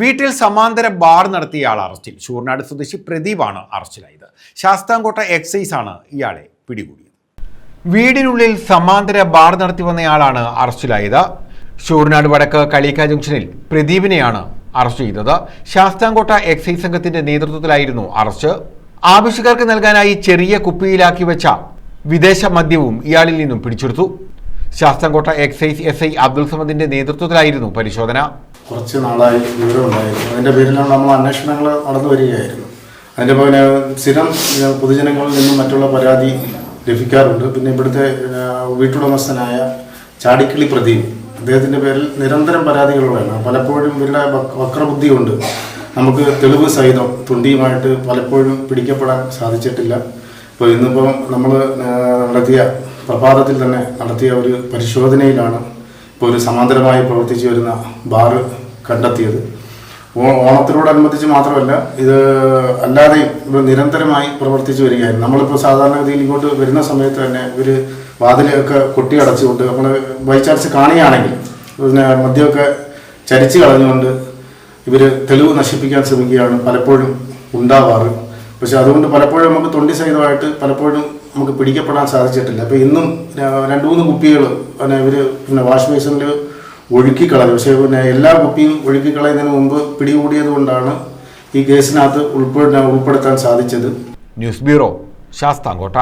വീട്ടിൽ സമാന്തര ബാർ നടത്തിയ ആൾ അറസ്റ്റിൽ. ഷൂർനാട് സ്വദേശി പ്രദീപാണ് അറസ്റ്റിലായത്. ശാസ്താംകോട്ട എക്സൈസ് ആണ് ഇയാളെ പിടികൂടിയത്. വീടിനുള്ളിൽ സമാന്തര ബാർ നടത്തി വന്നയാളാണ് അറസ്റ്റിലായത്. ഷൂർനാട് വടക്ക് കളിക്ക ജംഗ്ഷനിൽ പ്രദീപിനെയാണ് അറസ്റ്റ് ചെയ്തത്. ശാസ്താംകോട്ട എക്സൈസ് സംഘത്തിന്റെ നേതൃത്വത്തിലായിരുന്നു അറസ്റ്റ്. ആവശ്യക്കാർക്ക് നൽകാനായി ചെറിയ കുപ്പിയിലാക്കി വെച്ച വിദേശ മദ്യവും ഇയാളിൽ നിന്നും പിടിച്ചെടുത്തു. Sasthamkotta excise S I Abdul സമദിന്റെ നേതൃത്വത്തിലായിരുന്നു പരിശോധന. കുറച്ച് നാളായി വിവരം ഉണ്ടായിരുന്നു അതിന്റെ പേരിലാണ് നമ്മൾ അന്വേഷണങ്ങൾ നടന്നു വരികയായിരുന്നു. അതിന്റെ പിന്നെ സ്ഥിരം പൊതുജനങ്ങളിൽ നിന്നും മറ്റുള്ള പരാതി ലഭിക്കാറുണ്ട്. പിന്നെ ഇവിടുത്തെ വീട്ടുടമസ്ഥനായ ചാടിക്കിളി പ്രദീപ് അദ്ദേഹത്തിന്റെ പേരിൽ നിരന്തരം പരാതികളുള്ളതാണ്. പലപ്പോഴും ഇവരുടെ വക്- വക്രബുദ്ധി കൊണ്ട് നമുക്ക് തെളിവ് സഹിതം തുണ്ടിയുമായിട്ട് പലപ്പോഴും പിടിക്കപ്പെടാൻ സാധിച്ചിട്ടില്ല. ഇപ്പോൾ ഇന്നിപ്പോൾ നമ്മൾ നടത്തിയ പ്രഭാതത്തിൽ തന്നെ നടത്തിയ ഒരു പരിശോധനയിലാണ് ഇപ്പോൾ ഒരു സമാന്തരമായി പ്രവർത്തിച്ചു വരുന്ന ബാറ് കണ്ടെത്തിയത്. ഓ- ഓണത്തിനോടനുബന്ധിച്ച് മാത്രമല്ല ഇത് അല്ലാതെയും ഇവർ നിരന്തരമായി പ്രവർത്തിച്ചു വരികയായിരുന്നു. നമ്മളിപ്പോൾ സാധാരണഗതിയിൽ ഇങ്ങോട്ട് വരുന്ന സമയത്ത് തന്നെ ഒരു വാതിലൊക്കെ കൊട്ടി അടച്ചുകൊണ്ട് നമ്മൾ ബൈ ചാൻസ് കാണുകയാണെങ്കിൽ പിന്നെ മദ്യമൊക്കെ ചരിച്ച് കളഞ്ഞുകൊണ്ട് ഇവർ തെളിവ് നശിപ്പിക്കാൻ ശ്രമിക്കുകയാണ് പലപ്പോഴും ഉണ്ടാവാറ്. പക്ഷെ അതുകൊണ്ട് പലപ്പോഴും നമുക്ക് തൊണ്ടി സഹിതമായിട്ട് പലപ്പോഴും നമുക്ക് പിടിക്കപ്പെടാൻ സാധിച്ചിട്ടില്ല. അപ്പോൾ ഇന്നും രണ്ട് മൂന്ന് കുപ്പികൾ പിന്നെ ഇവർ പിന്നെ വാഷ് ബേസിനിൽ ഒഴുക്കിക്കളഞ്ഞു പക്ഷേ പിന്നെ എല്ലാ കുപ്പിയും ഒഴുക്കി ഒഴുക്കിക്കളയുന്നതിന് മുമ്പ് പിടികൂടിയത് കൊണ്ടാണ് ഈ കേസിനകത്ത് ഉൾപ്പെടുത്താൻ ഉൾപ്പെടുത്താൻ സാധിച്ചത്. News bureau Sasthamkotta.